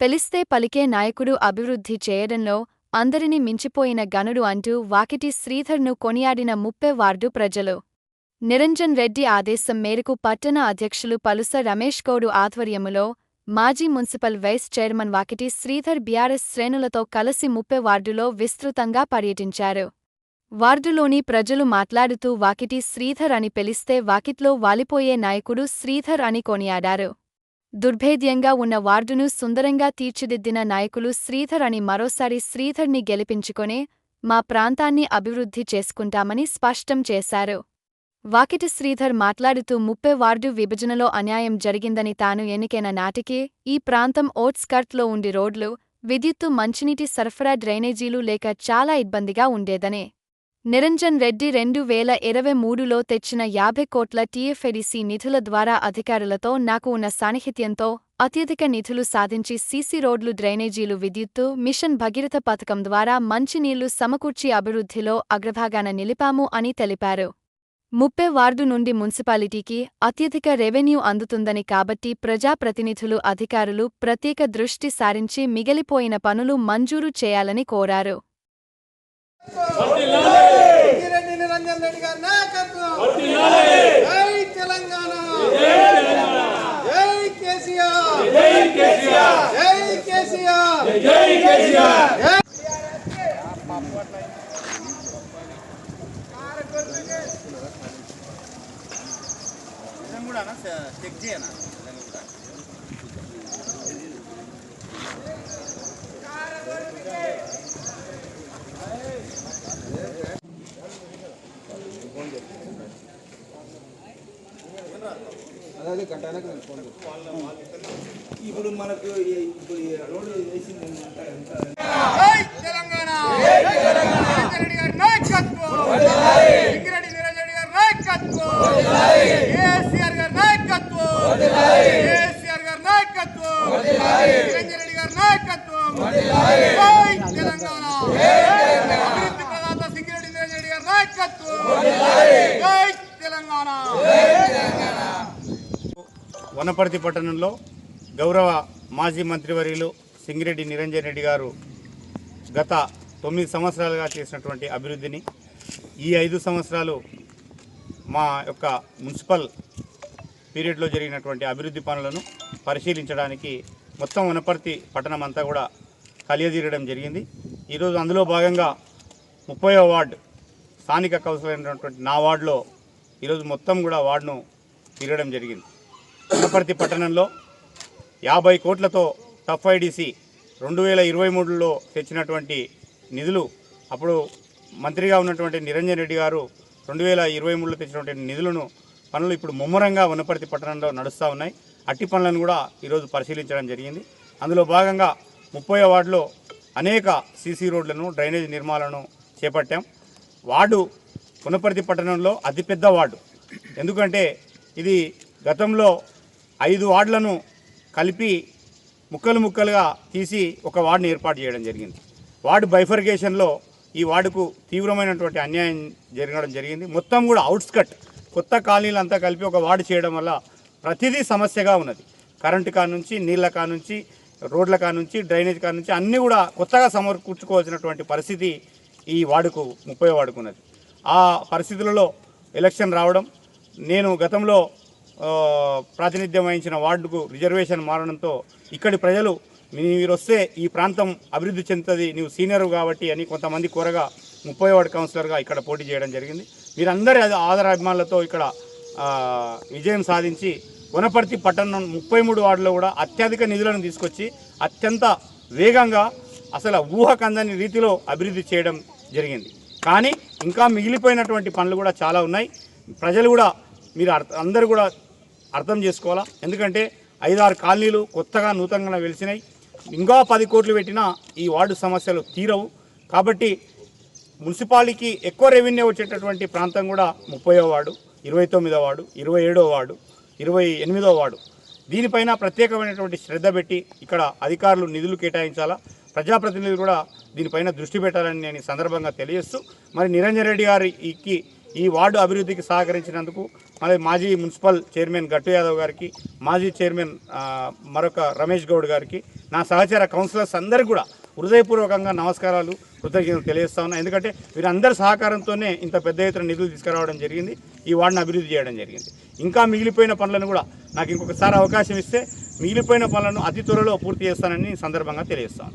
పెలిస్తే పలికే నాయకుడు అభివృద్ధి చేయడంలో అందరిని మించిపోయిన గనుడు అంటూ వాకిటి శ్రీధర్ను కొనియాడిన ముప్పే వార్డు ప్రజలు. నిరంజన్ రెడ్డి ఆదేశం మేరకు పట్టణ అధ్యక్షులు పలుస రమేష్ గౌడు ఆధ్వర్యములో మాజీ municipal vice chairman Vakiti Sridhar BRS శ్రేణులతో కలిసి ముప్పే వార్డులో విస్తృతంగా పర్యటించారు. వార్డులోని ప్రజలు మాట్లాడుతూ వాకిటి శ్రీధర్ అని పిలిస్తే వాకిట్లో వాలిపోయే నాయకుడు శ్రీధర్ అని కొనియాడారు. దుర్భేద్యంగా ఉన్న వార్డును సుందరంగా తీర్చిదిద్దిన నాయకులు శ్రీధర్ అని మరోసారి శ్రీధర్ని గెలిపించుకొనే మా ప్రాంతాన్ని అభివృద్ధి చేసుకుంటామని స్పష్టం చేశారు. వాకిటి శ్రీధర్ మాట్లాడుతూ ముప్పై వార్డు విభజనలో అన్యాయం జరిగిందని తాను ఎన్నికైన నాటికే ఈ ప్రాంతం ఓట్స్కర్ట్లో ఉండి రోడ్లు విద్యుత్తు మంచినీటి సరఫరా డ్రైనేజీలు లేక చాలా ఇబ్బందిగా ఉండేదనే నిరంజన్ రెడ్డి రెండు వేల ఇరవై మూడులో తెచ్చిన యాభై కోట్ల టీఎఫ్ఎడిసి నిధుల ద్వారా అధికారులతో నాకు ఉన్న సాన్నిహిత్యంతో అత్యధిక నిధులు సాధించి సీసీ రోడ్లు డ్రైనేజీలు విద్యుత్తు మిషన్ భగీరథ పథకం ద్వారా మంచినీళ్ళు సమకూర్చి అభివృద్ధిలో అగ్రభాగాన నిలిపాము అని తెలిపారు. ముప్పై వార్డు నుండి మున్సిపాలిటీకి అత్యధిక రెవెన్యూ అందుతుందని కాబట్టి ప్రజాప్రతినిధులు అధికారులు ప్రత్యేక దృష్టి సారించి మిగిలిపోయిన పనులు మంజూరు చేయాలని కోరారు. నిరంజన్ రెడ్డి గారి నాయకత్వం. జై తెలంగాణ. జై కేసీఆర్. జై కేసీఆర్. ఇప్పుడు మనకు ఈ- ఇప్పుడు ఈ రోడ్డు వేసింది తెలంగాణ! రెడ్డి గారి నాయకత్వం! సింగిరెడ్డి నిరంజన్ రెడ్డి గారి నాయకత్వం! కేసీఆర్ గారి నాయకత్వం! కేసీఆర్ గారి నాయకత్వం! నిరంజన్ రెడ్డి గారి నాయకత్వం జై తెలంగాణ అభివృద్ధి ప్రదాత సింగిరెడ్డి నిరంజన్ రెడ్డి గారి నాయకత్వం జై తెలంగాణ వనపర్తి పట్టణంలో గౌరవ మాజీ మంత్రివర్యులు సింగిరెడ్డి నిరంజన్ రెడ్డి గారు గత తొమ్మిది సంవత్సరాలుగా చేసినటువంటి అభివృద్ధిని ఈ ఐదు సంవత్సరాలు మా యొక్క మున్సిపల్ పీరియడ్లో జరిగినటువంటి అభివృద్ధి పనులను పరిశీలించడానికి మొత్తం వనపర్తి పట్టణం అంతా కూడా కలియదీరడం జరిగింది. ఈరోజు అందులో భాగంగా ముప్పై వార్డు స్థానిక కౌన్సిలర్ అయినటువంటి నా వార్డులో ఈరోజు మొత్తం కూడా వార్డును తిరగడం జరిగింది. వనపర్తి పట్టణంలో యాభై కోట్లతో టఫ్ ఐడిసి రెండు వేల ఇరవై మూడులో తెచ్చినటువంటి నిధులు అప్పుడు మంత్రిగా ఉన్నటువంటి నిరంజన్ రెడ్డి గారు రెండు వేల ఇరవై మూడులో తెచ్చినటువంటి నిధులను పనులు ఇప్పుడు ముమ్మరంగా వనపర్తి పట్టణంలో నడుస్తూ ఉన్నాయి. అట్టి పనులను కూడా ఈరోజు పరిశీలించడం జరిగింది. అందులో భాగంగా ముప్పై వార్డులో అనేక సీసీ రోడ్లను డ్రైనేజ్ నిర్మాణాలను చేపట్టాం. వార్డు వనపర్తి పట్టణంలో అతిపెద్ద వార్డు. ఎందుకంటే ఇది గతంలో ఐదు వార్డులను కలిపి ముక్కలు ముక్కలుగా తీసి ఒక వార్డును ఏర్పాటు చేయడం జరిగింది. వార్డు బైఫర్గేషన్లో ఈ వార్డుకు తీవ్రమైనటువంటి అన్యాయం జరగడం జరిగింది. మొత్తం కూడా అవుట్స్కట్ కొత్త కాలనీలంతా కలిపి ఒక వార్డు చేయడం వల్ల ప్రతిదీ సమస్యగా ఉన్నది. కరెంటు కా నుంచి నీళ్ళ కా నుంచి రోడ్ల కా నుంచి డ్రైనేజ్ కా నుంచి అన్నీ కూడా కొత్తగా సమకూర్చుకోవాల్సినటువంటి పరిస్థితి ఈ వార్డుకు ముప్పై వాడుకున్నది ఆ పరిస్థితులలో ఎలక్షన్ రావడం నేను గతంలో ప్రాతినిధ్యం వహించిన వార్డుకు రిజర్వేషన్ మారడంతో ఇక్కడి ప్రజలు మీరు వస్తే ఈ ప్రాంతం అభివృద్ధి చెందుతుంది నీవు సీనియర్ కాబట్టి అని కొంతమంది కోరగా ముప్పై వార్డు కౌన్సిలర్గా ఇక్కడ పోటీ చేయడం జరిగింది. మీరందరి ఆదరాభిమానులతో ఇక్కడ విజయం సాధించి వనపర్తి పట్టణం ముప్పై మూడు వార్డులో కూడా అత్యధిక నిధులను తీసుకొచ్చి అత్యంత వేగంగా అసలు ఊహకందని రీతిలో అభివృద్ధి చేయడం జరిగింది. కానీ ఇంకా మిగిలిపోయినటువంటి పనులు కూడా చాలా ఉన్నాయి. ప్రజలు కూడా మీరు అర్థ- అందరూ కూడా అర్థం చేసుకోవాలా? ఎందుకంటే ఐదారు కాలనీలు కొత్తగా నూతనంగా వెలిసినాయి. ఇంకా పది కోట్లు పెట్టినా ఈ వార్డు సమస్యలు తీరవు. కాబట్టి మున్సిపాలిటీకి ఎక్కువ రెవెన్యూ వచ్చేటటువంటి ప్రాంతం కూడా ముప్పై వార్డు ఇరవై తొమ్మిదో వార్డు ఇరవై ఏడో వార్డు ఇరవై ఎనిమిదో వార్డు. దీనిపైన ప్రత్యేకమైనటువంటి శ్రద్ధ పెట్టి ఇక్కడ అధికారులు నిధులు కేటాయించాలా? ప్రజాప్రతినిధులు కూడా దీనిపైన దృష్టి పెట్టాలని నేను సందర్భంగా తెలియజేస్తూ మరి నిరంజన్ రెడ్డి గారికి ఈ వార్డు అభివృద్ధికి సహకరించినందుకు అలాగే మాజీ మున్సిపల్ చైర్మన్ గట్టు యాదవ్ గారికి మాజీ చైర్మన్ మరొక రమేష్ గౌడ్ గారికి నా సహచర కౌన్సిలర్స్ అందరికీ కూడా హృదయపూర్వకంగా నమస్కారాలు కృతజ్ఞతలు తెలియజేస్తా ఉన్నా. ఎందుకంటే వీరందరి సహకారంతోనే ఇంత పెద్ద ఎత్తున నిధులు తీసుకురావడం జరిగింది ఈ వార్డుని అభివృద్ధి చేయడం జరిగింది. ఇంకా మిగిలిపోయిన పనులను కూడా నాకు ఇంకొకసారి అవకాశం ఇస్తే మిగిలిపోయిన పనులను అతి త్వరలో పూర్తి చేస్తానని సందర్భంగా తెలియజేస్తాను